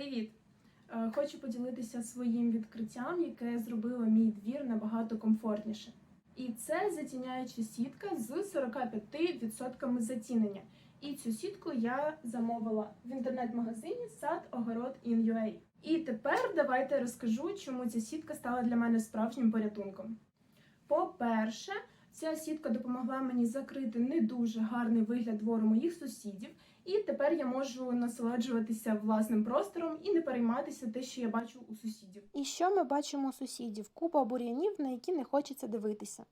Привіт! Е, Хочу поділитися своїм відкриттям, яке зробило мій двір набагато комфортніше. І це затіняюча сітка з 45% затінення. І цю сітку я замовила в інтернет-магазині Сад Огород In.ua. І тепер давайте розкажу, чому ця сітка стала для мене справжнім порятунком. По-перше, ця сітка допомогла мені закрити не дуже гарний вигляд двору моїх сусідів, тепер я можу насолоджуватися власним простором і не перейматися те, що я бачу у сусідів. І що ми бачимо у сусідів? Купа бур'янів, на які не хочеться дивитися.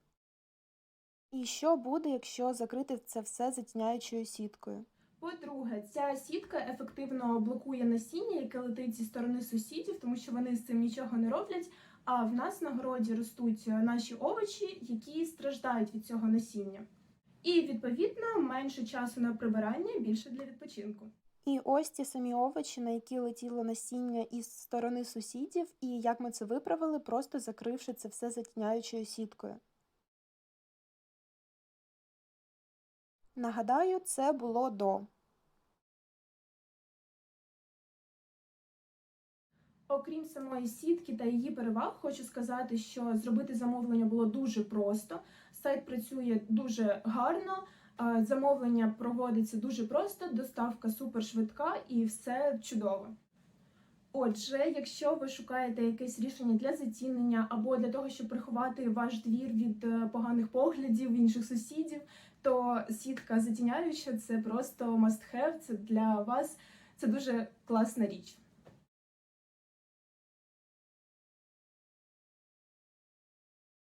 І що буде, якщо закрити це все затіняючою сіткою? По-друге, ця сітка ефективно блокує насіння, яке летить зі сторони сусідів, тому що вони з цим нічого не роблять. А в нас на городі ростуть наші овочі, які страждають від цього насіння. І відповідно менше часу на прибирання, більше для відпочинку. І ось ті самі овочі, на які летіло насіння із сторони сусідів, і як ми це виправили, просто закривши це все затіняючою сіткою. Нагадаю, це було до. Окрім самої сітки та її переваг, хочу сказати, що зробити замовлення було дуже просто. Сайт працює дуже гарно, замовлення проводиться дуже просто, доставка супер швидка і все чудово. Отже, якщо ви шукаєте якесь рішення для затінення або для того, щоб приховати ваш двір від е, поганих поглядів інших сусідів, то сітка затіняюча це просто must have, це для вас це дуже класна річ.